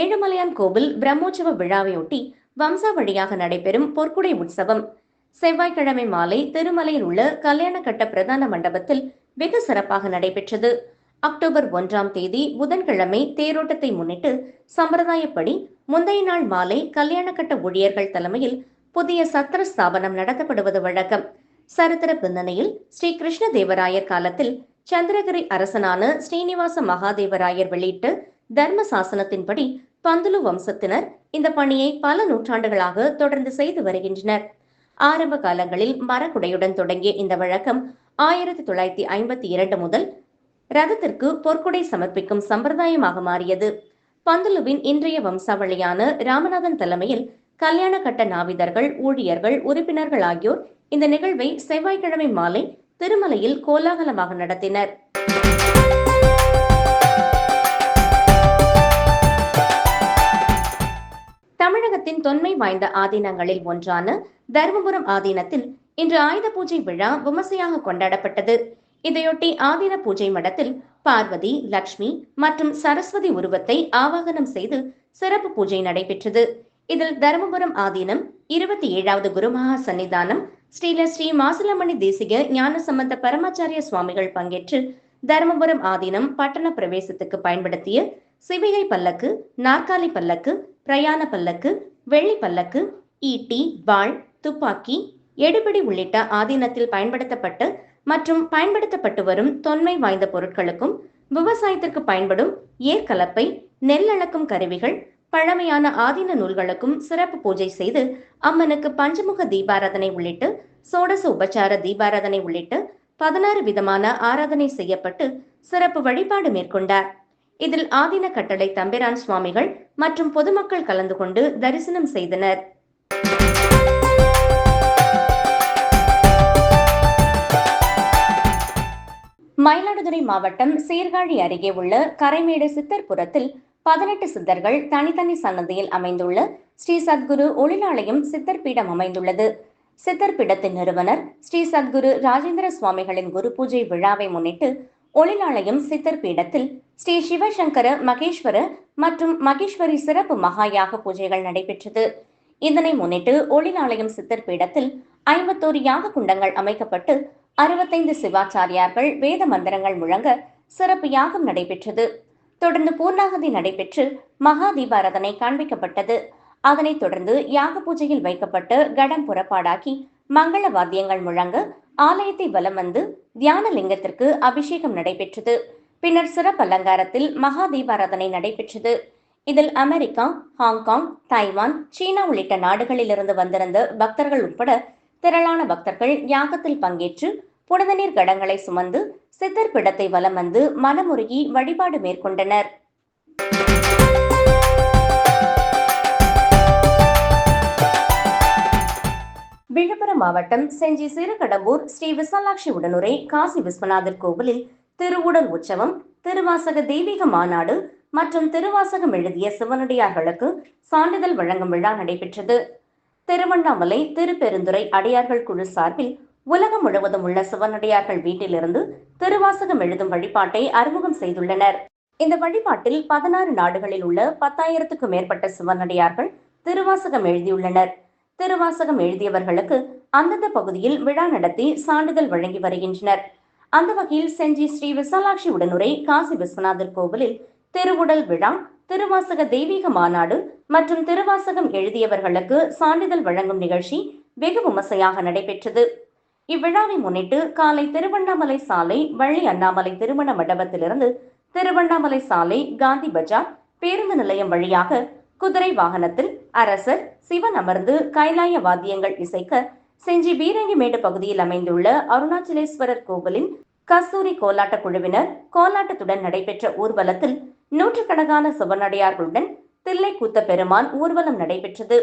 ஏழுமலையான் கோவில் பிரம்மோற்சவ விழாவையொட்டி வம்சாவழியாக நடைபெறும் பொற்குடை உற்சவம். செவ்வாய்க்கிழமை மாலை திருமலையில் உள்ள கல்யாணக்கட்ட பிரதான மண்டபத்தில் வெகு சிறப்பாக நடைபெற்றது. அக்டோபர் ஒன்றாம் தேதி புதன்கிழமை தேரோட்டத்தை முன்னிட்டு சம்பிரதாயப்படி முந்தைய நாள் மாலை கல்யாணக்கட்ட ஊழியர்கள் தலைமையில் புதிய சத்திர ஸ்தாபனம் நடத்தப்படுவது வழக்கம். சரித்திர பின்னணியில் ஸ்ரீ கிருஷ்ணதேவராயர் காலத்தில் சந்திரகிரி அரசனான ஸ்ரீனிவாச மகாதேவராயர் வெளியிட்டு தர்ம சாசனத்தின்படி பந்துலு வம்சத்தினர் இந்த பணியை பல நூற்றாண்டுகளாக தொடர்ந்து செய்து வருகின்றனர். ஆரம்ப காலங்களில் மரக்குடையுடன் தொடங்கிய இந்த வழக்கம் ஆயிரத்தி தொள்ளாயிரத்தி ஐம்பத்தி இரண்டு முதல் ரதத்திற்கு பொற்குடை சமர்ப்பிக்கும் சம்பிரதாயமாக மாறியது. பந்துலுவின் இன்றைய வம்சாவளியான ராமநாதன் தலைமையில் கல்யாண கட்ட நாவிதர்கள் ஊழியர்கள் உறுப்பினர்கள் ஆகியோர் இந்த நிகழ்வை செவ்வாய்க்கிழமை மாலை திருமலையில் கோலாகலமாக நடத்தினர். தமிழகத்தின் தொன்மை வாய்ந்த ஆதீனங்களில் ஒன்றான தருமபுரம் ஆதீனத்தில் இன்று ஆயுத பூஜை விழா விமர்சையாக கொண்டாடப்பட்டது. இதையொட்டி ஆதீன பூஜை மடத்தில் பார்வதி லக்ஷ்மி மற்றும் சரஸ்வதி உருவத்தை ஆவாகனம் செய்து சிறப்பு பூஜை நடைபெற்றது. இதில் தருமபுரம் ஆதீனம் இருபத்தி ஏழாவது குருமகா சன்னிதானம் ஸ்ரீல ஸ்ரீ மாசிலமணி தேசிக ஞானசம்பந்த பரமாச்சாரிய சுவாமிகள் பங்கேற்று தருமபுரம் ஆதீனம் பட்டண பிரவேசத்துக்கு பயன்படுத்திய சிவிகை பல்லக்கு நாற்காலி பல்லக்கு பிரயாண பல்லக்கு வெள்ளி பல்லக்கு ஈட்டி வாள் துப்பாக்கி எடுபிடி உள்ளிட்ட ஆதீனத்தில் பயன்படுத்தப்பட்டு மற்றும் பயன்படுத்தப்பட்டு வரும் தொன்மை வாய்ந்த பொருட்களுக்கும் விவசாயத்திற்கு பயன்படும் ஏற்கலப்பை நெல் அளக்கும் கருவிகள் பழமையான ஆதீன நூல்களுக்கும் சிறப்பு பூஜை செய்து அம்மனுக்கு பஞ்சமுக தீபாராதனை உள்ளிட்டு சோடச உபச்சார தீபாராதனை உள்ளிட்டு பதினாறு விதமான ஆராதனை செய்யப்பட்டு சிறப்பு வழிபாடு மேற்கொண்டார். இதில் ஆதீன கட்டளை தம்பிரான் சுவாமிகள் மற்றும் பொதுமக்கள் கலந்து கொண்டு தரிசனம் செய்தனர். மயிலாடுதுறை மாவட்டம் சீர்காழி அருகே உள்ள கரைமேடு சித்தர்புரத்தில் பதினெட்டு சித்தர்கள் தனித்தனி சன்னதியில் அமைந்துள்ள ஸ்ரீ சத்குரு ஒளிநாளையும் சித்தர் பீடம் அமைந்துள்ளது. சித்தர் பீடத்தின் நிறுவனர் ஸ்ரீ சத்குரு ராஜேந்திர சுவாமிகளின் குரு பூஜை விழாவை முன்னிட்டு ஒளிநாளையம் சித்தர் பீடத்தில் ஸ்ரீ சிவசங்கர மகேஸ்வர மற்றும் மகேஸ்வரி சிறப்பு மகாயாக பூஜைகள் நடைபெற்றது. இதனை முன்னிட்டு ஒளிநாளையம் சித்தர் பீடத்தில் ஐம்பத்தோரு யாக குண்டங்கள் அமைக்கப்பட்டு அறுபத்தைந்து சிவாச்சாரியார்கள் வேத மந்திரங்கள் முழங்க சிறப்பு யாகம் நடைபெற்றது. தொடர்ந்து பூர்ணாகதி நடைபெற்று மகா தீபாரதனை காண்பிக்கப்பட்டது. அதனைத் தொடர்ந்து யாக பூஜையில் வைக்கப்பட்டு கடம் புறப்பாடாக்கி மங்கள வாத்தியங்கள் முழங்க ஆலயத்தை வலம் வந்து தியான லிங்கத்திற்கு அபிஷேகம் நடைபெற்றது. பின்னர் சிறப்பு அலங்காரத்தில் மகா தீபாராதனை நடைபெற்றது. இதில் அமெரிக்கா ஹாங்காங் தைவான் சீனா உள்ளிட்ட நாடுகளிலிருந்து வந்திருந்த பக்தர்கள் உட்பட திரளான பக்தர்கள் யாகத்தில் பங்கேற்று புனித நீர் கடங்களை சுமந்து சித்தர் பிடத்தை வலம் வந்து மனமுருகி வழிபாடு மேற்கொண்டனர். விழுப்புரம் மாவட்டம் செஞ்சி சிறுகடம்பூர் ஸ்ரீ விசாலாட்சி உடனுரை காசி விஸ்வநாதர் கோவிலில் திருவுடல் உற்சவம் திருவாசக தெய்வீக மாநாடு மற்றும் திருவாசகம் எழுதிய சிவனடியார்களுக்கு சான்றிதழ் வழங்கும் விழா நடைபெற்றது. திருவண்ணாமலை திருப்பெருந்துறை அடியார்கள் குழு சார்பில் உலகம் முழுவதும் உள்ள சிவனடியார்கள் வீட்டிலிருந்து திருவாசகம் எழுதும் வழிபாட்டை அறிமுகம் செய்துள்ளனர். இந்த வழிபாட்டில் பதினாறு நாடுகளில் உள்ள பத்தாயிரத்துக்கும் மேற்பட்ட சிவனடியார்கள் திருவாசகம் எழுதியுள்ளனர். திருவாசகம் எழுதியவர்களுக்கு அந்தந்த பகுதியில் விழா நடத்தி சான்றிதழ் வழங்கி வருகின்றனர். அந்த வகையில் செஞ்சி ஸ்ரீ விசாலாட்சி உடனுரை காசி விஸ்வநாதர் கோவிலில் திருவுடல் விழா திருவாசக தெய்வீக மாநாடு மற்றும் திருவாசகம் எழுதியவர்களுக்கு சான்றிதழ் வழங்கும் நிகழ்ச்சி வெகு விமர்சையாக நடைபெற்றது. இவ்விழாவை முன்னிட்டு காலை திருவண்ணாமலை சாலை வள்ளி அண்ணாமலை திருமண மண்டபத்திலிருந்து திருவண்ணாமலை சாலை காந்தி பஜார் பேருந்து நிலையம் வழியாக குதிரை வாகனத்தில் அரசர் சிவன் அமர்ந்து கைலாய வாத்தியங்கள் இசைக்க செஞ்சி பீரங்கிமேடு பகுதியில் அமைந்துள்ள அருணாச்சலேஸ்வரர் கோவிலின் கஸ்தூரி கோலாட்ட குழுவினர் கோலாட்டத்துடன் நடைபெற்ற ஊர்வலத்தில் நூற்றுக்கணக்கான சிவனடியார்களுடன் தில்லை கூத்த பெருமான் ஊர்வலம் நடைபெற்றது.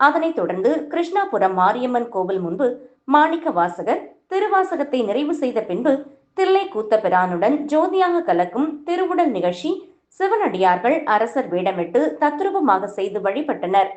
அதனைத் தொடர்ந்து கிருஷ்ணாபுரம் மாரியம்மன் கோவில் முன்பு மாணிக்க வாசகர் திருவாசகத்தை நிறைவு செய்த பின்பு தில்லை கூத்த பிரானுடன் ஜோதியாக கலக்கும் திருவுடல் நிகழ்ச்சி சிவனடியார்கள் அரசர் வேடமிட்டு தத்ரூபமாக செய்து வழிபட்டனர்.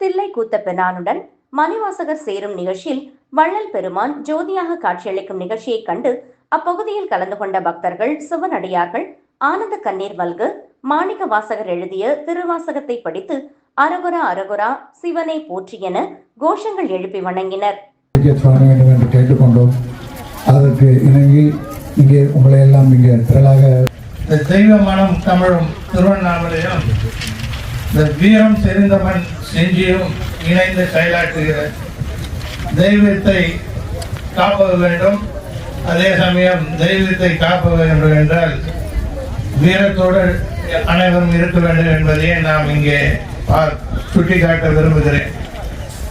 தில்லை கூத்த பிரானுடன் மணிவாசகர் சேரும் நிகழ்ச்சியில் வள்ளல் பெருமான் ஜோதியாக காட்சியளிக்கும் நிகழ்ச்சியைக் கண்டு அப்பகுதியில் கலந்து கொண்ட பக்தர்கள் சிவனடியார்கள் ஆனந்த கண்ணீர் மல்க மாணிக்க வாசகர் எழுதிய திருவாசகத்தை படித்து அரகுரா அரகுரா சிவனை போற்றி என கோஷங்கள் எழுப்பி வணங்கினர். கேட்டுக்கொண்டோம். அதற்கு இணங்கி இங்கே உங்களை எல்லாம் இங்கே திரளாக தெய்வ மனம் தமிழும் திருவண்ணாமலையும் இந்த வீரம் தெரிந்தவன் செஞ்சியும் இணைந்து செயலாற்றுகிற தெய்வத்தை காப்ப வேண்டும். அதே சமயம் தெய்வத்தை காப்ப வேண்டும் என்றால் வீரத்தோடு அனைவரும் இருக்க வேண்டும் என்பதையே நாம் இங்கே பா- சுட்டிக்காட்ட விரும்புகிறேன்.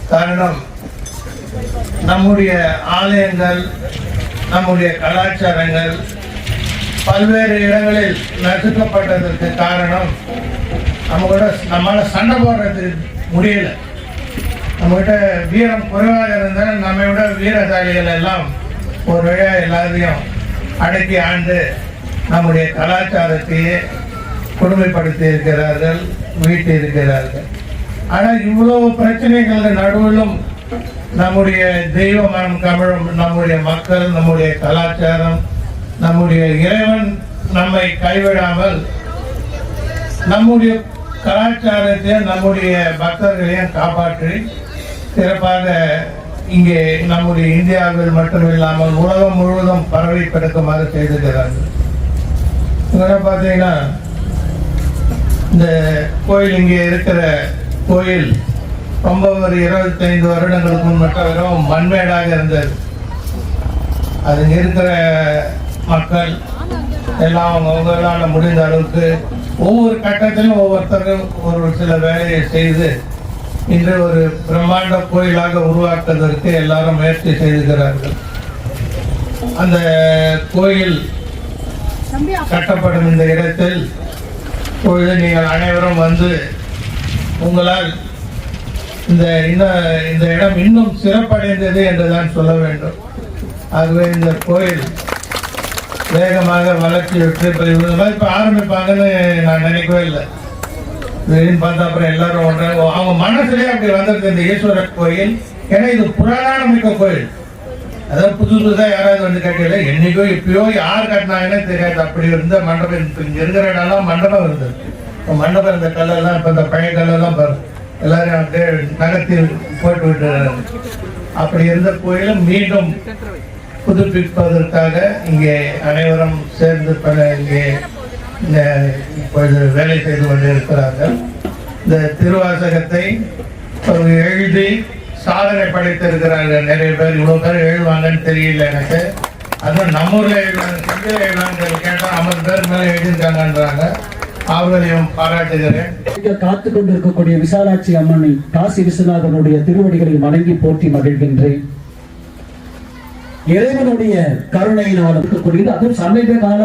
காரணம் நம்முடைய ஆலயங்கள் நம்முடைய கலாச்சாரங்கள் பல்வேறு இடங்களில் நசுக்கப்பட்டதற்கு காரணம் நம்ம கூட நம்மளால் சண்டை போடுறது முடியல. நம்மகிட்ட வீரம் குறைவாக இருந்தால் நம்மை விட வீரசாலிகள் எல்லாம் ஒரு வழியாக எல்லாத்தையும் அடக்கி ஆண்டு நம்முடைய கலாச்சாரத்தையே கொடுமைப்படுத்தி இருக்கிறார்கள் வீட்டு இருக்கிறார்கள். ஆனால் இவ்வளவு பிரச்சனைகள் நடுவிலும் நம்முடைய தெய்வ மனம் தமிழும் நம்முடைய மக்கள் நம்முடைய கலாச்சாரம் நம்முடைய இறைவன் நம்மை கைவிடாமல் நம்முடைய கலாச்சாரத்தையும் நம்முடைய பக்தர்களையும் காப்பாற்றி சிறப்பாக இங்கே நம்முடைய இந்தியாவில் மட்டுமில்லாமல் உலகம் முழுவதும் பரவி கிடக்குமாறு செய்திருக்கிறார்கள். இதெல்லாம் பார்த்தீங்கன்னா இந்த கோயில் இங்கே இருக்கிற கோயில் ரொம்ப ஒரு இருபத்தைந்து வருடங்களுக்கு முன் வெறும் மண்மேடாக இருந்தது. அது இருக்கிற மக்கள் எல்லாம் அவங்கவுங்களால் முடிந்த அளவுக்கு ஒவ்வொரு கட்டத்திலும் ஒவ்வொருத்தரும் ஒரு சில வேலையை செய்து இன்று ஒரு பிரம்மாண்ட கோயிலாக உருவாக்குவதற்கு எல்லாரும் முயற்சி செய்துகிறார்கள். அந்த கோயில் கட்டப்படும் இந்த இடத்தில் இப்பொழுது நீங்கள் அனைவரும் வந்து உங்களால் இந்த இன்ன- இந்த இடம் இன்னும் சிறப்படைந்தது என்று தான் சொல்ல வேண்டும். ஆகவே இந்த கோயில் வேகமாக வளர்ச்சி விட்டு இப்போ இந்த மாதிரி இப்போ ஆரம்பிப்பாங்கன்னு நான் நினைக்கவே இல்லை. திடீர்னு பார்த்தா அப்புறம் எல்லாரும் ஒன்றாங்க அவங்க மனசுலேயே அப்படி வந்திருக்கு. இந்த ஈஸ்வரர் கோயில் ஏன்னா இது புராண மிக்க கோயில். அதாவது புதுசு புதுசாக யாராவது வந்து கட்டல என்னைக்கோ இப்பயோ யார் கட்டினாங்கன்னு தெரியாது. அப்படி இருந்த மண்டபம் இப்போ இங்கே இருக்கிற இடம்லாம் மண்டபம் இருந்தது இப்போ மண்டபம் இந்த கல்லெல்லாம் இப்போ இந்த பழைய கல்லெல்லாம் பாரு. எல்லாரும் அப்படியே நகர்த்தி போட்டு விட்டுறாங்க அப்படி இருந்த கோயிலும் மீண்டும் புதுப்பிப்பதற்காக இங்கே அனைவரும் சேர்ந்து பல இங்கே இந்த இப்பொழுது வேலை செய்து கொண்டிருக்கிறார்கள். இந்த திருவாசகத்தை ஒரு எழுதி சாதனை படைத்திருக்கிறார்கள் நிறைய பேர் இவ்வளோ பேர் எழுதுவாங்கன்னு தெரியல எனக்கு. அதுவும் நம்ம ஊரில் எழுதுவாங்க செஞ்சில் எழுதுவாங்க கேட்டால் ஐம்பது பேர் மேலே எழுதியிருக்காங்கன்றாங்க. அவர்களையும் பாராட்டுகிறேன். இங்க காத்து கொண்டிருக்கக்கூடிய விசாலாட்சி அம்மனை காசி விஸ்வநாதனுடைய திருவடிகளை வணங்கி போற்றி மகிழ்கின்றேன். இறைவனுடைய கருணையினால் இருக்கக்கூடியது அதுவும் சமீப கால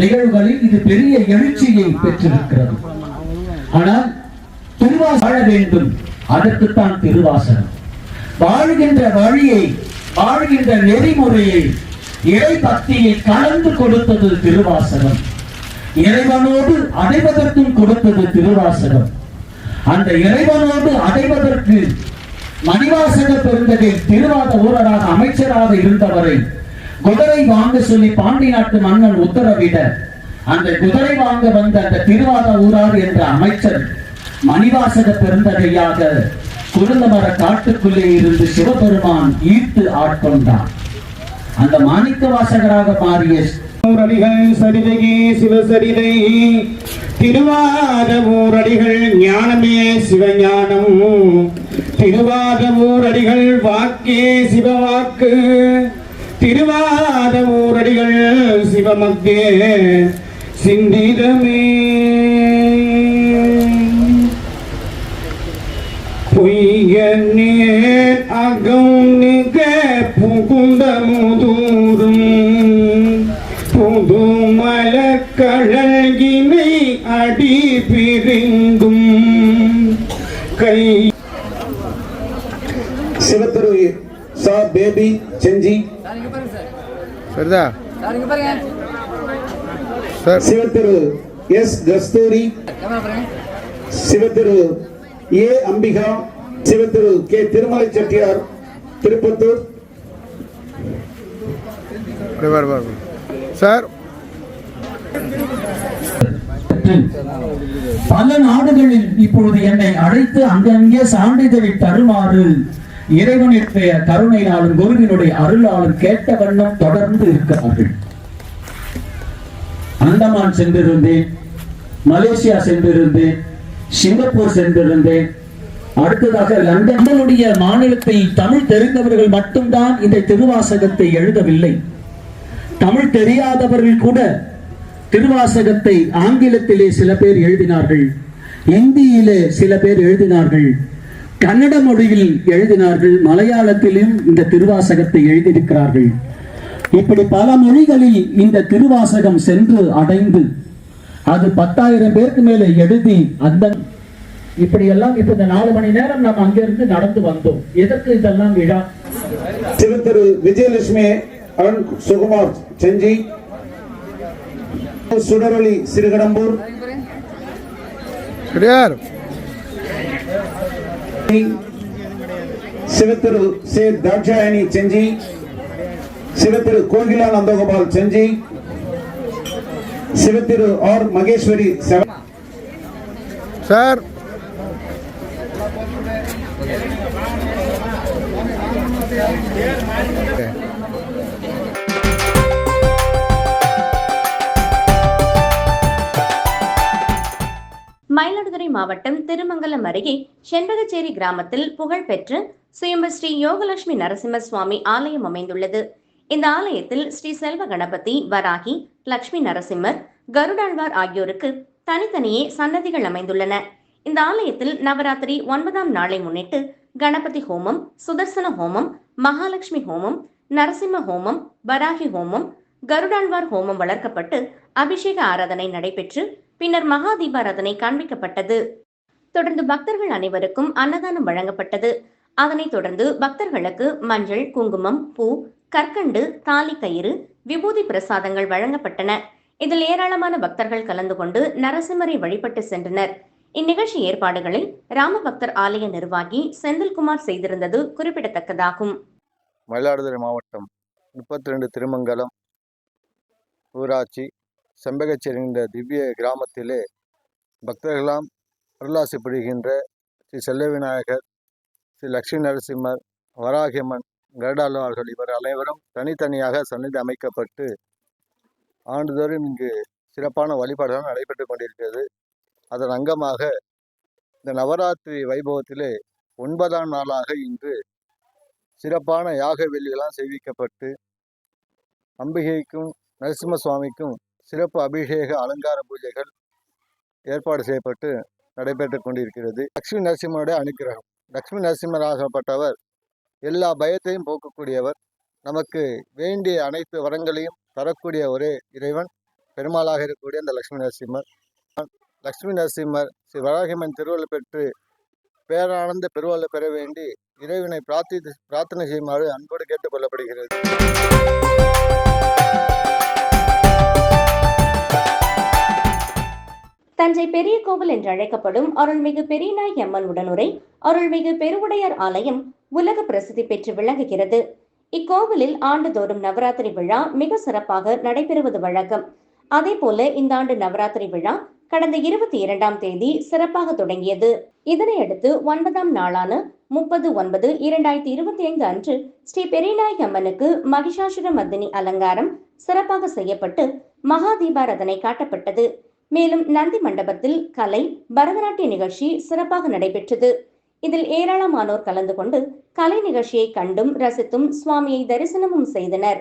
நிகழ்வுகளில் இது பெரிய எழுச்சியை பெற்றிருக்கிறது. ஆனால் திருவாச வாழ வேண்டும். அதற்குத்தான் திருவாசனம் வாழ்கின்ற வழியை வாழ்கின்ற நெறிமுறையை இறை பக்தியை கலந்து கொடுத்தது திருவாசகம். இறைவனோடு அடைவதற்கும் கொடுத்தது திருவாசகம். அந்த இறைவனோடு அடைவதற்கு மணிவாசக பெருந்தகை திருவாத ஊரராக அமைச்சராக இருந்தவரை குதிரை வாங்க சொல்லி பாண்டி நாட்டு மன்னன் உத்தரவிட அந்த குதிரை வாங்க வந்த அந்த திருவாத ஊரார் என்ற அமைச்சர் மணிவாசக பெருந்தகையாக குருந்தமர காட்டுக்குள்ளே இருந்து சிவபெருமான் ஈர்த்து ஆட்கொண்டான் அந்த மாணிக்க வாசகராக மாறிய ஊரடிகள் சரிதையே சிவசரிதை திருவாதமூரடிகள் ஞானமே சிவஞானம். திருவாதமூரடிகள் வாக்கே சிவவாக்கு திருவாதமூரடிகள் சிவமக்கே சிந்திதமே. பொய்யநேர் அகம் மலக்கழகினை அடி பிரிந்தும். கை. சிவத்திரு சா பேபி செஞ்சி. சரிதா? சார். சிவத்திரு S Kasthuri. சிவத்திரு A Ambika. சிவத்திரு K Thirumalai Chettiar Tirupattur. Sir பல நாடுகளில் இப்பொழுது என்னை அழைத்து அங்கங்கே சான்றிதழை தருமாறு இறைவனுடைய கருணையாலும் குருவினுடைய அருளாலும் கேட்ட வண்ணம் தொடர்ந்து இருக்கிறார்கள். அந்தமான் சென்றிருந்தேன் மலேசியா சென்றிருந்தேன் சிங்கப்பூர் சென்றிருந்தேன். அடுத்ததாக லண்டனுடைய மாநிலத்தை தமிழ் தெரிந்தவர்கள் மட்டும்தான் இந்த திருவாசகத்தை எழுதவில்லை. தமிழ் தெரியாதவர்கள் கூட திருவாசகத்தை ஆங்கிலத்திலே சில பேர் எழுதினார்கள் இந்தியிலே சில பேர் எழுதினார்கள் கன்னட மொழியில் எழுதினார்கள் மலையாளத்திலும் இந்த திருவாசகத்தை எழுதியிருக்கிறார்கள். இப்படி பல மொழிகளில் இந்த திருவாசகம் சென்று அடைந்து அது பத்தாயிரம் பேருக்கு மேலே எழுதி அந்த இப்படி எல்லாம் இப்ப இந்த நாலு மணி நேரம் நாம் அங்கிருந்து நடந்து வந்தோம். எதற்கு இதெல்லாம் விழா? சிவத்திரு விஜயலட்சுமி அருண் சுகுமார் செஞ்சி சுடரொளி சிறுகடம்பூர். சிவத்திரு சே தாட்சாயணி செஞ்சி. சிவத்திரு கோகிலா நந்தகோபால் செஞ்சி. Sivathiru R Maheswari sir. Mayiladuthurai மாவட்டம் திருமங்கலம் அருகே செண்பகச்சேரி கிராமத்தில் புகழ்பெற்ற சுயம்பு ஸ்ரீ யோகலட்சுமி நரசிம்ம சுவாமி ஆலயம் அமைந்துள்ளது. இந்த ஆலயத்தில் ஸ்ரீ செல்வ கணபதி வராகி லட்சுமி நரசிம்மர் கருடாழ்வார் ஆகியோருக்கு தனித்தனியே சன்னதிகள் அமைந்துள்ளன. இந்த ஆலயத்தில் நவராத்திரி ஒன்பதாம் நாளை முன்னிட்டு கணபதி ஹோமம் சுதர்சன ஹோமம் மகாலட்சுமி ஹோமம் நரசிம்ம ஹோமம் வராகி ஹோமம் கருடாழ்வார் ஹோமம் வளர்க்கப்பட்டு அபிஷேக ஆராதனை நடைபெற்று பின்னர் மகா தீபாராதனை காண்பிக்கப்பட்டது. தொடர்ந்து பக்தர்கள் அனைவருக்கும் அன்னதானம் வழங்கப்பட்டது. அதனைத் தொடர்ந்து பக்தர்களுக்கு மஞ்சள் குங்குமம் பூ கற்கண்டு தாலி கயிறு விபூதி பிரசாதங்கள் வழங்கப்பட்டன. இதில் ஏராளமான பக்தர்கள் கலந்து கொண்டு நரசிம்மரை வழிபட்டு சென்றனர். இந்நிகழ்ச்சி ஏற்பாடுகளை ராமபக்தர் ஆலய நிர்வாகி செந்தில்குமார் செய்திருந்தது குறிப்பிடத்தக்கதாகும். மயிலாடுதுறை மாவட்டம் முப்பத்தி ரெண்டு திருமங்கலம் ஊராட்சி செம்பகச்சேரி என்ற திவ்ய கிராமத்திலே பக்தர்களாம் அருளாசிப்படுகின்ற ஸ்ரீ செல்ல விநாயகர் ஸ்ரீ லக்ஷ்மி நரசிம்மர் வராகியம்மன் கருடாழ்வார்கள் இவர் அனைவரும் தனித்தனியாக சன்னிதி அமைக்கப்பட்டு ஆண்டுதோறும் இங்கு சிறப்பான வழிபாடுகள் நடைபெற்று கொண்டிருக்கிறது. அதன் அங்கமாக இந்த நவராத்திரி வைபவத்திலே ஒன்பதாம் நாளாக இன்று சிறப்பான யாக வெள்ளிகளாம் செய்விக்கப்பட்டு அம்பிகைக்கும் நரசிம்ம சுவாமிக்கும் சிறப்பு அபிஷேக அலங்கார பூஜைகள் ஏற்பாடு செய்யப்பட்டு நடைபெற்று கொண்டிருக்கிறது. லக்ஷ்மி நரசிம்மனுடைய அனுக்கிரகம். லக்ஷ்மி நரசிம்மராகப்பட்டவர் எல்லா பயத்தையும் போக்கக்கூடியவர் நமக்கு வேண்டிய அனைத்து வரங்களையும் தரக்கூடிய ஒரே இறைவன் பெருமாளாக இருக்கக்கூடிய அந்த லக்ஷ்மி நரசிம்மர். லக்ஷ்மி நரசிம்மர் ஸ்ரீ வராகிமன் திருவள்ளுவர் பெற்று பேரானந்த பெருவள்ள பெற வேண்டி இறைவனை பிரார்த்தி பிரார்த்தனை செய்யுமாறு அன்போடு கேட்டுக்கொள்ளப்படுகிறது தஞ்சை பெரிய கோவில் என்று அழைக்கப்படும் அருள்மிகு பெரியநாயகி அம்மன் உடனுரை அருள்மிகு பெருவுடையார் ஆலயம் உலக பிரசித்தி பெற்று விளங்குகிறது. இக்கோவிலில் ஆண்டுதோறும் நவராத்திரி விழா மிக சிறப்பாக நடைபெறுவது வழக்கம். அதே போல இந்த ஆண்டு நவராத்திரி விழா கடந்த இருபத்தி இரண்டாம் தேதி சிறப்பாக தொடங்கியது. இதனையடுத்து ஒன்பதாம் நாளான முப்பது ஒன்பது இரண்டாயிரத்தி இருபத்தி ஐந்து அன்று ஸ்ரீ பெரியநாயகி அம்மனுக்கு மகிஷாசுர மர்தினி அலங்காரம் சிறப்பாக செய்யப்பட்டு மகா தீபாரதனை காட்டப்பட்டது. மேலும் நந்தி மண்டபத்தில் கலை பரதநாட்டிய நிகழ்ச்சி சிறப்பாக நடைபெற்றது. இதில் ஏராளமானோர் கலந்து கொண்டு கலை நிகழ்ச்சியை கண்டும் ரசித்தும் சுவாமியை தரிசனமும் செய்தனர்.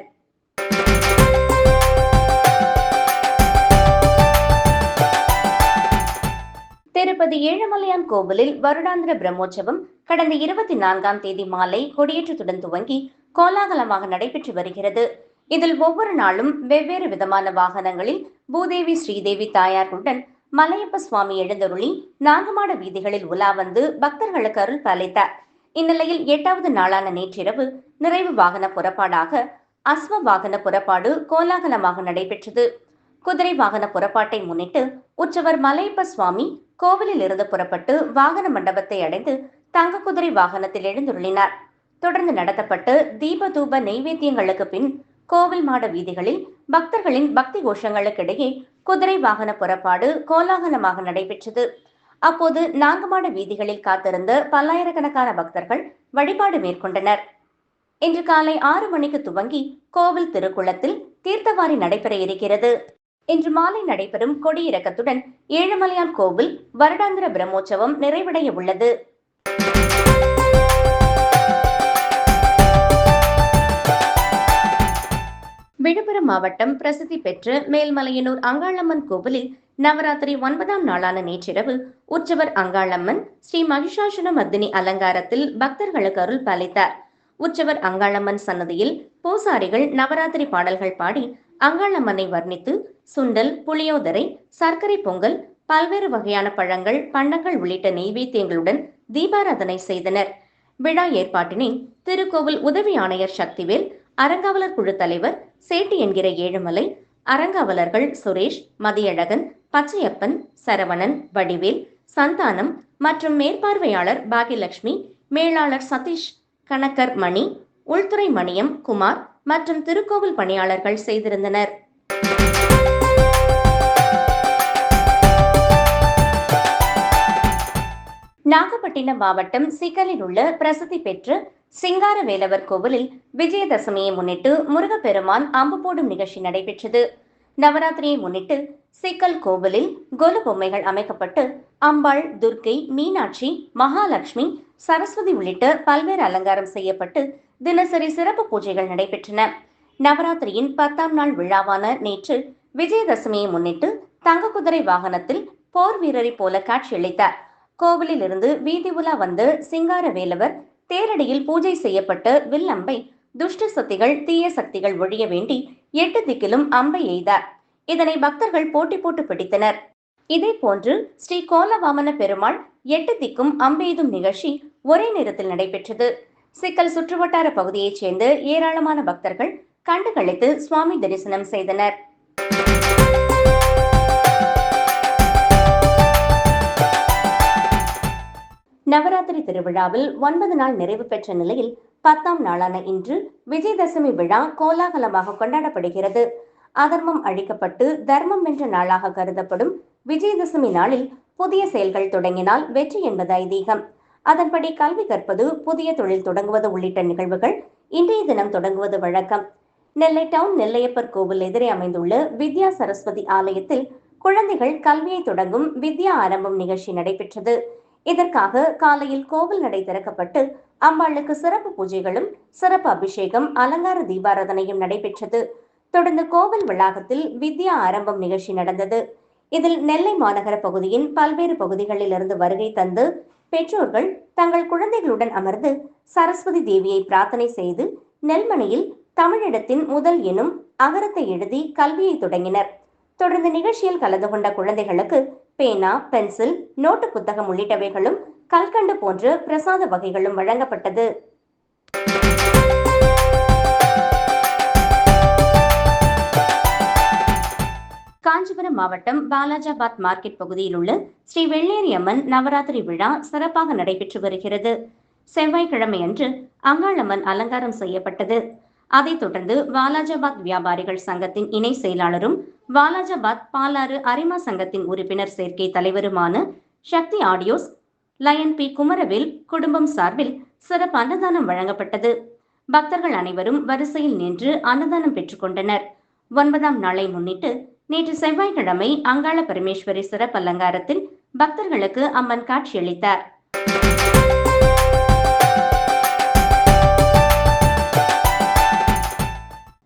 திருப்பதி ஏழுமலையான் கோவிலில் வருடாந்திர பிரம்மோற்சவம் கடந்த இருபத்தி நான்காம் தேதி மாலை கொடியேற்றத்துடன் துவங்கி கோலாகலமாக நடைபெற்று வருகிறது. இதில் ஒவ்வொரு நாளும் வெவ்வேறு விதமான வாகனங்களில் பூதேவி ஸ்ரீதேவி தாயார்களுடன் மலையப்ப சுவாமி எழுந்தருளி நாகமாட வீதிகளில் உலா வந்து பக்தர்களுக்கு அருள் பாலித்தார். இந்நிலையில் எட்டாவது நாளான நேற்றிரவு நிறைவு வாகன புறப்பாடாக அஸ்வ வாகன புறப்பாடு கோலாகலமாக நடைபெற்றது. குதிரை வாகன புறப்பாட்டை முன்னிட்டு உற்சவர் மலையப்ப சுவாமி கோவிலில் இருந்து புறப்பட்டு வாகன மண்டபத்தை அடைந்து தங்க குதிரை வாகனத்தில் எழுந்துள்ளினார் தொடர்ந்து நடத்தப்பட்டு தீப தூப நெய்வேத்தியங்களுக்கு பின் கோவில் மாட வீதிகளில் பக்தர்களின் பக்தி கோஷங்களுக்கிடையே குதிரை வாகன புறப்பாடு கோலாகலமாக நடைபெற்றது. அப்போது நான்கு மாட வீதிகளில் காத்திருந்த பல்லாயிரக்கணக்கான பக்தர்கள் வழிபாடு மேற்கொண்டனர். இன்று காலை ஆறு மணிக்கு துவங்கி கோவில் திருக்குளத்தில் தீர்த்தவாரி நடைபெற இருக்கிறது. இன்று மாலை நடைபெறும் கொடியிறக்கத்துடன் ஏழுமலையான் கோவில் வருடாந்திர பிரம்மோற்சவம் நிறைவடைய உள்ளது. விழுப்புரம் மாவட்டம் பிரசித்தி பெற்ற மேல்மலையனூர் அங்காளம்மன் கோவிலில் நவராத்திரி ஒன்பதாம் நாளான நேற்றிரவு உற்சவர் அங்காளம்மன் ஸ்ரீ மகிஷாசன மர்தினி அலங்காரத்தில் பக்தர்களுக்கு அருள் பாலித்தார். உற்சவர் அங்காளம்மன் சன்னதியில் பூசாரிகள் நவராத்திரி பாடல்கள் பாடி அங்காளம்மனை வர்ணித்து சுண்டல் புளியோதரை சர்க்கரை பொங்கல் பல்வேறு வகையான பழங்கள் பண்டங்கள் உள்ளிட்ட நெய்வேத்தியங்களுடன் தீபாராதனை செய்தனர். விழா ஏற்பாட்டினை திருக்கோவில் உதவி ஆணையர் சக்திவேல் அறங்காவலர் குழு தலைவர் சேட்டி என்கிற ஏழுமலை அறங்காவலர்கள் சுரேஷ் மதியழகன் பச்சையப்பன் சரவணன் வடிவேல் சந்தானம் மற்றும் மேற்பார்வையாளர் பாகியலட்சுமி மேலாளர் சதீஷ் கணக்கர் மணி உள்துறை மணியம் குமார் மற்றும் திருக்கோவில் பணியாளர்கள் செய்திருந்தனர். நாகப்பட்டினம் மாவட்டம் சிக்கலில் உள்ள பிரசித்தி பெற்ற சிங்கார வேலவர் கோவிலில் விஜயதசமியை முன்னிட்டு முருகப்பெருமான் அம்பு போடும் நிகழ்ச்சி நடைபெற்றது. நவராத்திரியை முன்னிட்டு சிக்கல் கோவிலில் கொலு பொம்மைகள் அமைக்கப்பட்டு அம்பாள் துர்க்கை மீனாட்சி மகாலட்சுமி சரஸ்வதி உள்ளிட்ட பல்வேறு அலங்காரம் செய்யப்பட்டு தினசரி சிறப்பு பூஜைகள் நடைபெற்றன. நவராத்திரியின் பத்தாம் நாள் விழாவான நேற்று விஜயதசமியை முன்னிட்டு தங்க குதிரை வாகனத்தில் போர் வீரரை போல காட்சியளித்தார். கோவிலில் இருந்து வீதி உலா வந்து சிங்கார வேலவர் தேரடியில் பூஜை செய்யப்பட்ட வில் அம்பை துஷ்ட சக்திகள் தீய சக்திகள் ஒழிய வேண்டி எட்டு திக்கிலும் அம்பை எய்தார். இதனை பக்தர்கள் போட்டி போட்டு பிடித்தனர். இதே போன்று ஸ்ரீ கோலவாமன பெருமாள் எட்டு திக்கும் அம்பெய்தும் நிகழ்ச்சி ஒரே நேரத்தில் நடைபெற்றது. சிக்கல் சுற்றுவட்டார பகுதியைச் சேர்ந்த ஏராளமான பக்தர்கள் கண்டுகளித்து சுவாமி தரிசனம் செய்தனர். நவராத்திரி திருவிழாவில் ஒன்பது நாள் நிறைவு பெற்ற நிலையில் பத்தாம் நாளான இன்று விஜயதசமி விழா கோலாகலமாக கொண்டாடப்படுகிறது. அதர்மம் அழிக்கப்பட்டு தர்மம் என்ற நாளாக கருதப்படும் விஜயதசமி நாளில் புதிய செயல்கள் தொடங்கினால் வெற்றி என்பது ஐதீகம். அதன்படி கல்வி கற்பது புதிய தொழில் தொடங்குவது உள்ளிட்ட நிகழ்வுகள் இன்றைய தினம் தொடங்குவது வழக்கம். நெல்லை டவுன் நெல்லையப்பர் கோவில் எதிரே அமைந்துள்ள வித்யா சரஸ்வதி ஆலயத்தில் குழந்தைகள் கல்வியை தொடங்கும் வித்யா ஆரம்பம் நிகழ்ச்சி நடைபெற்றது. இதற்காக காலையில் கோவில் நடை திறக்கப்பட்டு அம்பாளுக்கு சிறப்பு பூஜைகளும் சிறப்பு அபிஷேகம் அலங்கார தீபாராதனையும் நடைபெற்றது. தொடர்ந்து கோவில் வளாகத்தில் வித்யா ஆரம்பம் நிகழ்ச்சி நடந்தது. இதில் நெல்லை மாநகர பகுதியின் பல்வேறு பகுதிகளில் இருந்து வருகை தந்து பெற்றோர்கள் தங்கள் குழந்தைகளுடன் அமர்ந்து சரஸ்வதி தேவியை பிரார்த்தனை செய்து நெல்மணியில் தமிழிடத்தின் முதல் எனும் அகரத்தை எழுதி கல்வியை தொடங்கினர். தொடர்ந்து நிகழ்ச்சியில் கலந்து கொண்ட குழந்தைகளுக்கு பேனா பென்சில் நோட்டு புத்தகம் உள்ளிட்டவைகளும் கல்கண்டு போன்ற பிரசாத வகைகளும் வழங்கப்பட்டது. காஞ்சிபுரம் மாவட்டம் பாலாஜாபாத் மார்க்கெட் பகுதியில் உள்ள ஸ்ரீ வெள்ளேரி அம்மன் நவராத்திரி விழா சிறப்பாக நடைபெற்று வருகிறது. செவ்வாய்க்கிழமை அன்று அங்காளம்மன் அலங்காரம் செய்யப்பட்டது. அதைத் தொடர்ந்து வாலாஜாபாத் வியாபாரிகள் சங்கத்தின் இணை செயலாளரும் வாலாஜாபாத் பாலாறு அரிமா சங்கத்தின் உறுப்பினர் சேர்க்கை தலைவருமான Sakthi audios lion P Kumaravel குடும்பம் சார்பில் சிறப்பு அன்னதானம் வழங்கப்பட்டது. பக்தர்கள் அனைவரும் வரிசையில் நின்று அன்னதானம் பெற்றுக்கொண்டனர் ஒன்பதாம் நாளை முன்னிட்டு நேற்று செவ்வாய்க்கிழமை அங்காள பரமேஸ்வரி சிறப்பு அலங்காரத்தில் பக்தர்களுக்கு அம்மன் காட்சியளித்தார்.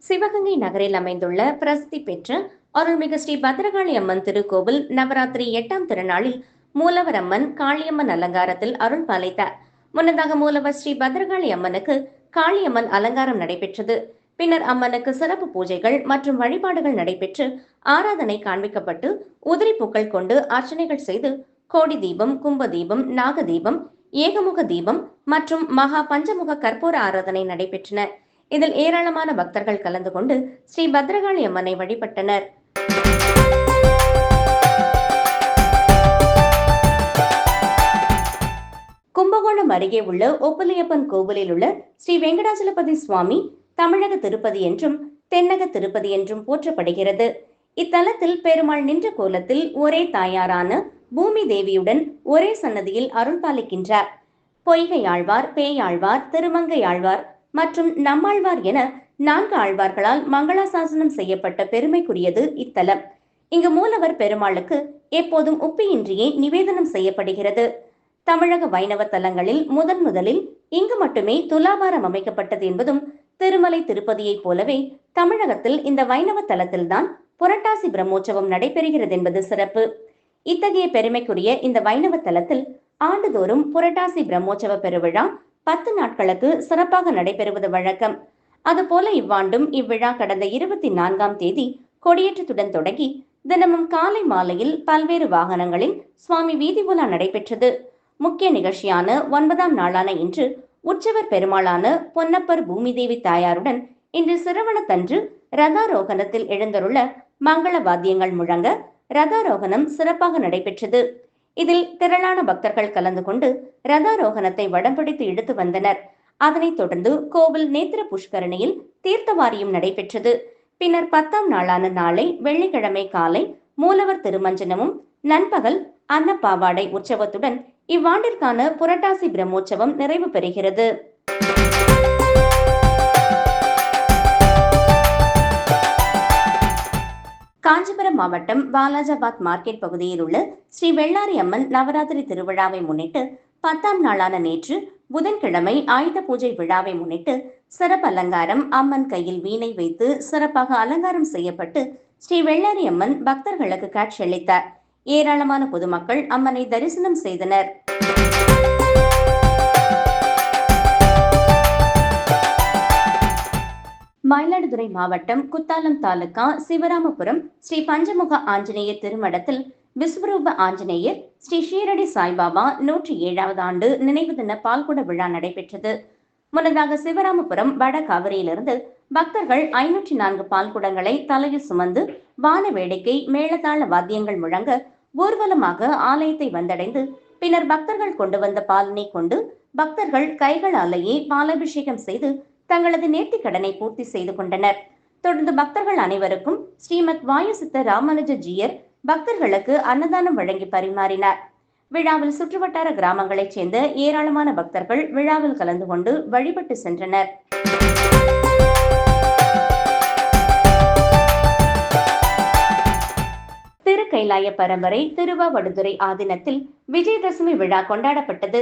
சிவகங்கை நகரில் அமைந்துள்ள பிரசித்தி பெற்ற அருள்மிகு ஸ்ரீ பத்ரகாளி அம்மன் திருக்கோவில் நவராத்திரி எட்டாம் திருநாளில் மூலவர் அம்மன் காளியம்மன் அலங்காரத்தில் அருள் பாலித்தார் முன்னதாக மூலவர் ஸ்ரீ பத்ரகாளி அம்மனுக்கு காளியம்மன் அலங்காரம் நடைபெற்றது. பின்னர் அம்மனுக்கு சிறப்பு பூஜைகள் மற்றும் வழிபாடுகள் நடைபெற்று ஆராதனை காண்பிக்கப்பட்டு உதிரி பூக்கள் கொண்டு அர்ச்சனைகள் செய்து கோடி தீபம் கும்ப தீபம் நாக தீபம் ஏகமுக தீபம் மற்றும் மகா பஞ்சமுக கற்பூர ஆராதனை நடைபெற்றன. இதில் ஏராளமான பக்தர்கள் கலந்து கொண்டு ஸ்ரீ பத்ரகாளி அம்மனை வழிபட்டனர். கும்பகோணம் அருகே உள்ள ஒப்பலியப்பன் கோவிலில் உள்ள ஸ்ரீ வெங்கடாச்சலபதி சுவாமி தமிழக திருப்பதி என்றும் தென்னக திருப்பதி என்றும் போற்றப்படுகிறது. இத்தலத்தில் பெருமாள் நின்ற கோலத்தில் ஒரே தாயாரான பூமி தேவியுடன் ஒரே சன்னதியில் அருள்பாலிக்கின்றார். பொய்கை ஆழ்வார் பேயாழ்வார் திருமங்கை ஆழ்வார் மற்றும் நம்மாழ்வார் என நான்கு ஆழ்வார்களால் மங்களாசாசனம் செய்யப்பட்ட பெருமைக்குரியது இத்தலம். இங்கு மூலவர் பெருமாளுக்கு எப்போதும் உப்பியின்றியே நிவேதனம் செய்யப்படுகிறது. தமிழக வைணவ தலங்களில் முதன் முதலில் இங்கு மட்டுமே துலாபாரம் அமைக்கப்பட்டது என்பதும் திருமலை திருப்பதியைப் போலவே தமிழகத்தில் இந்த வைணவ தலத்தில்தான் புரட்டாசி பிரம்மோற்சவம் நடைபெறுகிறது என்பது சிறப்பு. இத்தகைய பெருமைக்குரிய இந்த வைணவ தலத்தில் ஆண்டுதோறும் புரட்டாசி பிரம்மோற்சவ பெருவிழா பத்து நாட்களுக்கு சிறப்பாக நடைபெறுவது வழக்கம். அதுபோல இவ்வாண்டும் இவ்விழா கடந்த இருபத்தி நான்காம் தேதி கொடியேற்றத்துடன் தொடங்கி தினமும் காலை மாலையில் பல்வேறு வாகனங்களில் சுவாமி வீதி உலா நடைபெற்றது. முக்கிய நிகழ்ச்சியான ஒன்பதாம் நாளான இன்று உற்சவர் பெருமாளான பொன்னப்பர் பூமிதேவி தாயாருடன் இன்று சிறுவனத்தன்று ரதாரோகணத்தில் எழுந்தருள்ள மங்கள வாத்தியங்கள் முழங்க ரதாரோகணம் சிறப்பாக நடைபெற்றது. இதில் திரளான பக்தர்கள் கலந்து கொண்டு ரதாரோகணத்தை வடம் பிடித்து இழுத்து வந்தனர். அதனைத் தொடர்ந்து கோவில் நேத்திர புஷ்கரணியில் தீர்த்தவாரியும் நடைபெற்றது. பின்னர் பத்தாம் நாளான நாளை வெள்ளிக்கிழமை காலை மூலவர் திருமஞ்சனமும் நண்பகல் அன்னப்பாவாடை உற்சவத்துடன் இவ்வாண்டிற்கான புரட்டாசி பிரம்மோற்சவம் நிறைவு பெறுகிறது. காஞ்சிபுரம் மாவட்டம் வாலாஜாபாத் மார்க்கெட் பகுதியில் உள்ள ஸ்ரீ வெள்ளாரி அம்மன் நவராத்திரி திருவிழாவை முன்னிட்டு பத்தாம் நாளான நேற்று புதன்கிழமை ஆயுத பூஜை விழாவை முன்னிட்டு சிறப்பு அலங்காரம் அம்மன் கையில் வீணை வைத்து சிறப்பாக அலங்காரம் செய்யப்பட்டு ஸ்ரீ வெள்ளாரி அம்மன் பக்தர்களுக்கு காட்சியளித்தார். ஏராளமான பொதுமக்கள் அம்மனை தரிசனம் செய்தனர். மயிலாடுதுறை மாவட்டம் குத்தாலம் தாலுகா சிவராமபுரம் ஸ்ரீ பஞ்சமுக ஆஞ்சநேயர் திருமடத்தில் விஸ்வரூப ஆஞ்சநேயர் ஸ்ரீ ஷீரடி சாய்பாபா நூற்றி ஏழாவது ஆண்டு நினைவு தின பால்குட விழா நடைபெற்றது. முன்னதாக சிவராமபுரம் வட காவிரியிலிருந்து பக்தர்கள் ஐநூற்றி நான்கு பால்குடங்களை தலையில் சுமந்து வான வேடிக்கை மேளதாள வாத்தியங்கள் முழங்க ஊர்வலமாக ஆலயத்தை வந்தடைந்து பின்னர் பக்தர்கள் கொண்டு வந்த பாலினை கொண்டு பக்தர்கள் கைகளாலேயே பாலாபிஷேகம் செய்து தங்களது நேர்த்திக் கடனை பூர்த்தி செய்து கொண்டனர். தொடர்ந்து பக்தர்கள் அனைவருக்கும் ஸ்ரீமத் வாயுசித்த ராமானுஜ ஜீயர் பக்தர்களுக்கு அன்னதானம் வழங்கி பரிமாறினார். விழாவில் சுற்றுவட்டார கிராமங்களைச் சேர்ந்த ஏராளமான பக்தர்கள் விழாவில் கலந்து கொண்டு வழிபட்டு சென்றனர். திருக்கைலாய பரம்பரை திருவாவடுதுறை ஆதீனத்தில் விஜயதசமி விழா கொண்டாடப்பட்டது.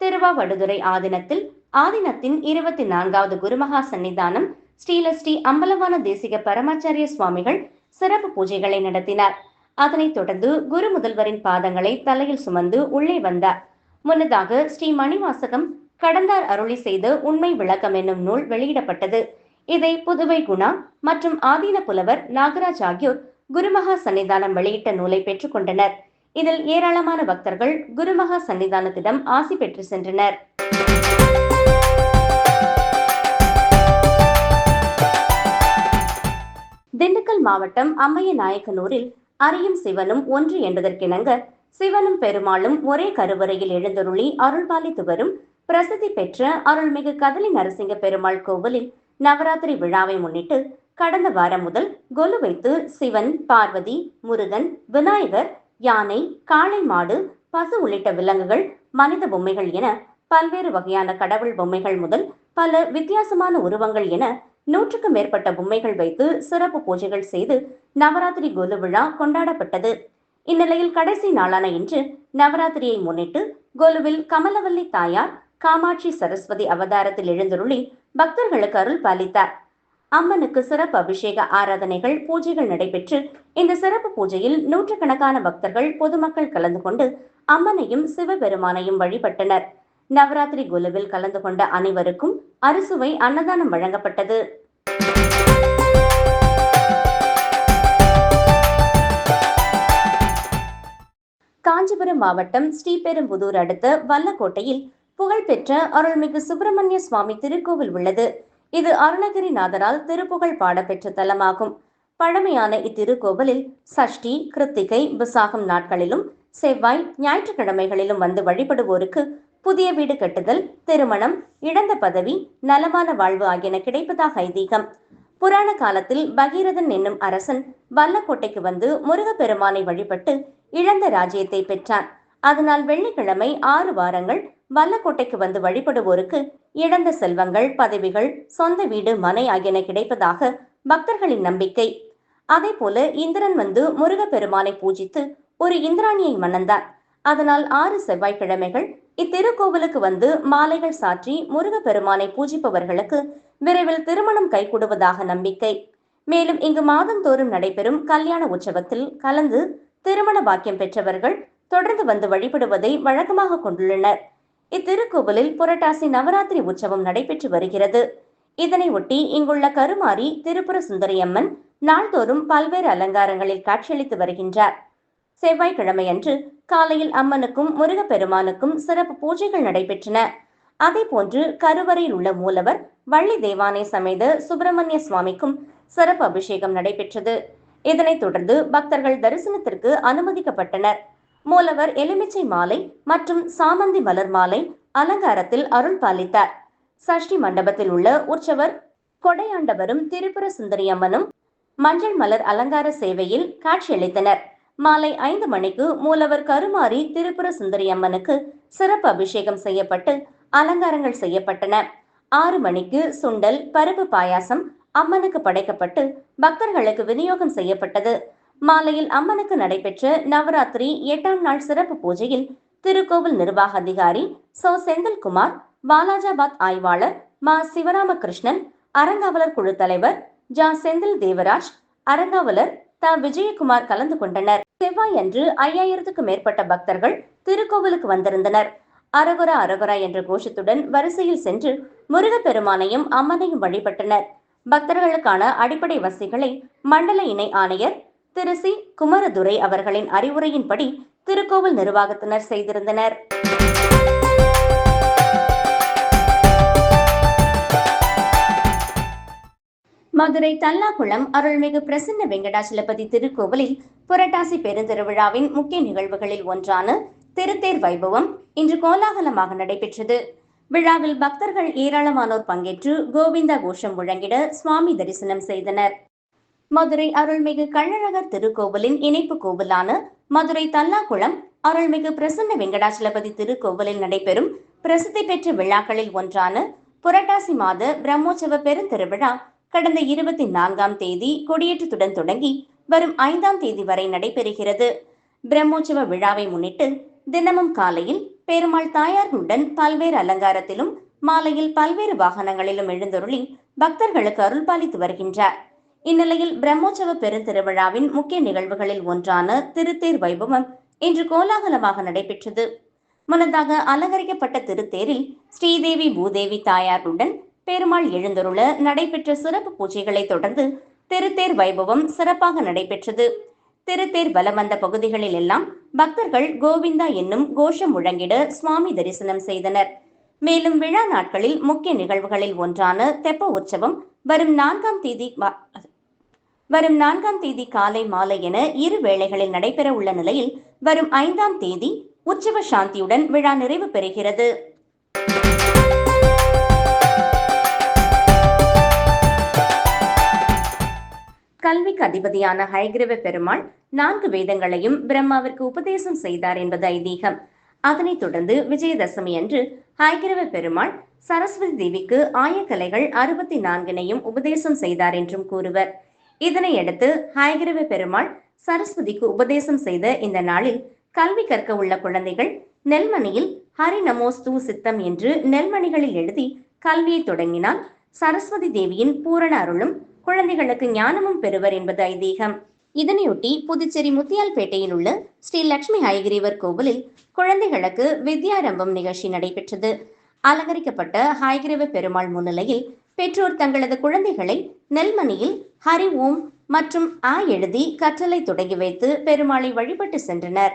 திருவாவடுதுறை ஆதீனத்தில் ஆதீனத்தின் இருபத்தி நான்காவது குருமகா சன்னிதானம் ஸ்ரீலஸ்ரீ அம்பலவான தேசிக பரமாச்சாரிய சுவாமிகள் சிறப்பு பூஜைகளை நடத்தினார். அதனைத் தொடர்ந்து குரு முதல்வரின் பாதங்களை தலையில் சுமந்து உள்ளே வந்தார். முன்னதாக ஸ்ரீ மணிவாசகம் கடந்தார் அருளி செய்த உண்மை விளக்கம் என்னும் நூல் வெளியிடப்பட்டது. இதை புதுவை குணா மற்றும் ஆதீன புலவர் நாகராஜ் ஆகியோர் குருமகா சன்னிதானம் வெளியிட்ட நூலை பெற்றுக்கொண்டனர் இதில் ஏராளமான பக்தர்கள் குருமகா சன்னிதானத்திடம் ஆசி பெற்று சென்றனர். திண்டுக்கல் மாவட்டம் அம்மைய நாயக்கனூரில் அரியும் சிவனும் ஒன்று என்பதற்கிணங்க சிவனும் பெருமாளும் ஒரே கருவறையில் எழுந்தருளி அருள்பாலித்து வரும் பிரசித்தி பெற்ற அருள்மிகு கதலி நரசிங்க பெருமாள் கோவிலில் நவராத்திரி விழாவை முன்னிட்டு கடந்த வாரம் முதல் கொலு வைத்து சிவன் பார்வதி முருகன் விநாயகர் யானை காளை மாடு பசு உள்ளிட்ட விலங்குகள் மனித பொம்மைகள் என பல்வேறு வகையான கடவுள் பொம்மைகள் முதல் பல வித்தியாசமான உருவங்கள் என நூற்றுக்கும் மேற்பட்ட பொம்மைகள் வைத்து சிறப்பு பூஜைகள் செய்து நவராத்திரி கோலு விழா கொண்டாடப்பட்டது. இந்நிலையில் கடைசி நாளான இன்று நவராத்திரியை முன்னிட்டு கோலுவில் கமலவல்லி தாயார் காமாட்சி சரஸ்வதி அவதாரத்தில் எழுந்தருளி பக்தர்களுக்கு அருள் பாலித்தார். அம்மனுக்கு சிறப்பு அபிஷேக ஆராதனைகள் பூஜைகள் நடைபெற்று இந்த சிறப்பு பூஜையில் நூற்றுக்கணக்கான பக்தர்கள் பொதுமக்கள் கலந்து கொண்டு அம்மனையும் சிவபெருமானையும் வழிபட்டனர். நவராத்திரி குலுவில் கலந்து கொண்ட அனைவருக்கும் அறுசுவை அன்னதானம் வழங்கப்பட்டது. காஞ்சிபுரம் மாவட்டம் ஸ்ரீபெரும்புதூர் அடுத்த வல்லக்கோட்டையில் புகழ்பெற்ற அருள்மிகு சுப்பிரமணிய சுவாமி திருக்கோவில் உள்ளது. இது அருணகிரிநாதரால் திருப்புகழ் பாடப்பெற்ற தலமாகும். பழமையான இத்திருக்கோவிலில் சஷ்டி கிருத்திகை விசாகம் நாட்களிலும் செவ்வாய் ஞாயிற்றுக்கிழமைகளிலும் வந்து வழிபடுவோருக்கு புதிய வீடு கட்டுதல் திருமணம் இழந்த பதவி நலமான வாழ்வு ஆகியன கிடைப்பதாக ஐதீகம். புராண காலத்தில் பகீரதன் என்னும் அரசன் வல்லக்கோட்டைக்கு வந்து முருகப்பெருமானை வழிபட்டு இழந்த ராஜ்யத்தை பெற்றான். அதனால் வெள்ளிக்கிழமை ஆறு வாரங்கள் வல்லக்கோட்டைக்கு வந்து வழிபடுவோருக்கு இழந்த செல்வங்கள் பதவிகள் சொந்த வீடு மனை ஆகியன கிடைப்பதாக பக்தர்களின் நம்பிக்கை. அதே போல இந்திரன் வந்து முருகப்பெருமானை பூஜித்து ஒரு இந்திராணியை மணந்தார். அதனால் ஆறு செவ்வாய்க்கிழமைகள் இத்திருக்கோவிலுக்கு வந்து மாலைகள் சாற்றி முருகப்பெருமானை பூஜிப்பவர்களுக்கு விரைவில் திருமணம் கைகூடுவதாக நம்பிக்கை. மேலும் இங்கு மாதந்தோறும் நடைபெறும் கல்யாண உற்சவத்தில் கலந்து திருமண பாக்கியம் பெற்றவர்கள் தொடர்ந்து வந்து வழிபடுவதை வழக்கமாக கொண்டுள்ளனர். இத்திருக்கோவிலில் புரட்டாசி நவராத்திரி உற்சவம் நடைபெற்று வருகிறது. இதனை ஒட்டி இங்குள்ள கருமாரி திருப்புர சுந்தரியம்மன் நாள்தோறும் பல்வேறு அலங்காரங்களில் காட்சியளித்து வருகின்றார். செவ்வாய்க்கிழமையன்று காலையில் அம்மனுக்கும் முருகப்பெருமானுக்கும் சிறப்பு பூஜைகள் நடைபெற்றன. அதேபோன்று கருவறையில் உள்ள மூலவர் வள்ளி தேவானை சமேத சுப்பிரமணிய சுவாமிக்கும் சிறப்பு அபிஷேகம் நடைபெற்றது. இதனைத் தொடர்ந்து பக்தர்கள் தரிசனத்திற்கு அனுமதிக்கப்பட்டனர். மூலவர் எலுமிச்சை மாலை மற்றும் சாமந்தி மலர் மாலை அலங்காரத்தில் அருள் பாலித்தார். சஷ்டி மண்டபத்தில் உள்ள உற்சவர் கொடையாண்டவரும் திரிபுர சுந்தரியம்மனும் மஞ்சள் மலர் அலங்கார சேவையில் காட்சியளித்தனர். மாலை ஐந்து மணிக்கு மூலவர் கருமாரி திரிபுர சுந்தரியம்மனுக்கு சிறப்பு அபிஷேகம் செய்யப்பட்டு அலங்காரங்கள் செய்யப்பட்டன. ஆறு மணிக்கு சுண்டல் பருப்பு பாயாசம் அம்மனுக்கு படைக்கப்பட்டு பக்தர்களுக்கு விநியோகம் செய்யப்பட்டது. மாலையில் அம்மனுக்கு நடைபெற்ற நவராத்திரி எட்டாம் நாள் சிறப்பு பூஜையில் திருக்கோவில் நிர்வாக அதிகாரி சோ செந்தில்குமார் வாலாஜாபாத் ஆய்வாளர் மா சிவராமகிருஷ்ணன் அறங்காவலர் குழு தலைவர் ஜா செந்தில் தேவராஜ் அறங்காவலர் த விஜயகுமார் கலந்து கொண்டனர். செவ்வாய் அன்று ஐயாயிரத்துக்கும் மேற்பட்ட பக்தர்கள் திருக்கோவிலுக்கு வந்திருந்தனர். அரகுரா அரகுரா என்ற கோஷத்துடன் வரிசையில் சென்று முருகப்பெருமானையும் அம்மனையும் வழிபட்டனர். பக்தர்களுக்கான அடிப்படை வசதிகளை மண்டல இணை ஆணையர் திரு. சி. குமரதுரை அவர்களின் அறிவுரையின்படி திருக்கோவில் நிர்வாகத்தினர் செய்திருந்தனர். மதுரை தல்லாகுளம் அருள்மிகு பிரசன்ன வெங்கடாச்சலபதி திருக்கோவிலில் புரட்டாசி பெருந்திருவிழாவின் முக்கிய நிகழ்வுகளில் ஒன்றான திருத்தேர் வைபவம் இன்று கோலாகலமாக நடைபெற்றது. விழாவில் பக்தர்கள் ஏராளமானோர் பங்கேற்று கோவிந்தா கோஷம் முழங்கிட சுவாமி தரிசனம் செய்தனர். மதுரை அருள்மிகு கள்ளழகர் திருக்கோவிலின் இணைப்பு கோவிலான மதுரை தல்லாகுளம் அருள்மிகு பிரசன்ன வெங்கடாச்சலபதி திருக்கோவிலில் நடைபெறும் பிரசித்தி பெற்ற விழாக்களில் ஒன்றான புரட்டாசி மாத பிரம்மோற்சவ பெருந்திருவிழா கடந்த இருபத்தி நான்காம் தேதி கொடியேற்றத்துடன் தொடங்கி வரும் ஐந்தாம் தேதி வரை நடைபெறுகிறது. பிரம்மோற்சவ விழாவை முன்னிட்டு தினமும் காலையில் பெருமாள் தாயார்களுடன் பல்வேறு அலங்காரத்திலும் மாலையில் பல்வேறு வாகனங்களிலும் எழுந்தருளி பக்தர்களுக்கு அருள்பாலித்து வருகின்றார். இந்நிலையில் பிரம்மோற்சவ பெருந்திருவிழாவின் முக்கிய நிகழ்வுகளில் ஒன்றான திருத்தேர் வைபவம் இன்று கோலாகலமாக நடைபெற்றது. முன்னதாக அலங்கரிக்கப்பட்ட திருத்தேரில் ஸ்ரீதேவி பூதேவி தாயாருடன் பெருமாள் எழுந்தருள நடைபெற்ற சிறப்பு பூஜைகளை தொடர்ந்து திருத்தேர் வைபவம் சிறப்பாக நடைபெற்றது. திருத்தேர் வலம் வந்த பகுதிகளில் எல்லாம் பக்தர்கள் கோவிந்தா என்னும் கோஷம் முழங்கிட சுவாமி தரிசனம் செய்தனர். மேலும் விழா நாட்களில் முக்கிய நிகழ்வுகளில் ஒன்றான தெப்ப உற்சவம் வரும் நான்காம் தேதி வரும் நான்காம் தேதி காலை மாலை என இரு வேளைகளில் நடைபெற உள்ள நிலையில் வரும் ஐந்தாம் தேதி உற்சவ சாந்தியுடன் விழா நிறைவு பெறுகிறது. கல்விக்கு அதிபதியான ஹைகிரவ பெருமாள் நான்கு வேதங்களையும் பிரம்மாவிற்கு உபதேசம் செய்தார் என்பது ஐதீகம். அதனைத் தொடர்ந்து விஜயதசமி அன்று ஹைகிரவ பெருமாள் சரஸ்வதி தேவிக்கு ஆயக்கலைகள் அறுபத்தி நான்கினையும் உபதேசம் செய்தார் என்றும் கூறுவர். இதனையடுத்து ஹைகிரவ பெருமாள் சரஸ்வதிக்கு உபதேசம் செய்த இந்த நாளில் கல்வி கற்க உள்ள குழந்தைகள் நெல்மணியில் ஹரி நமோஸ்து சித்தம் என்று நெல்மணிகளில் எழுதி கல்வியை தொடங்கினால் சரஸ்வதி தேவியின் பூரண அருளும் குழந்தைகளுக்கு ஞானமும் பெறுவர் என்பது ஐதீகம். இதனையொட்டி புதுச்சேரி முத்தியால்பேட்டையில் உள்ள ஸ்ரீ லட்சுமி ஹயகிரீவர் கோவிலில் குழந்தைகளுக்கு வித்யாரம்பம் நிகழ்ச்சி நடைபெற்றது. அலங்கரிக்கப்பட்ட ஹயகிரீவ பெருமாள் முன்னிலையில் பெற்றோர் தங்களது குழந்தைகளை நெல்மணியில் ஹரி ஓம் மற்றும் ஆ எழுதி கற்றலை தொடங்கி வைத்து பெருமாளை வழிபட்டு சென்றனர்.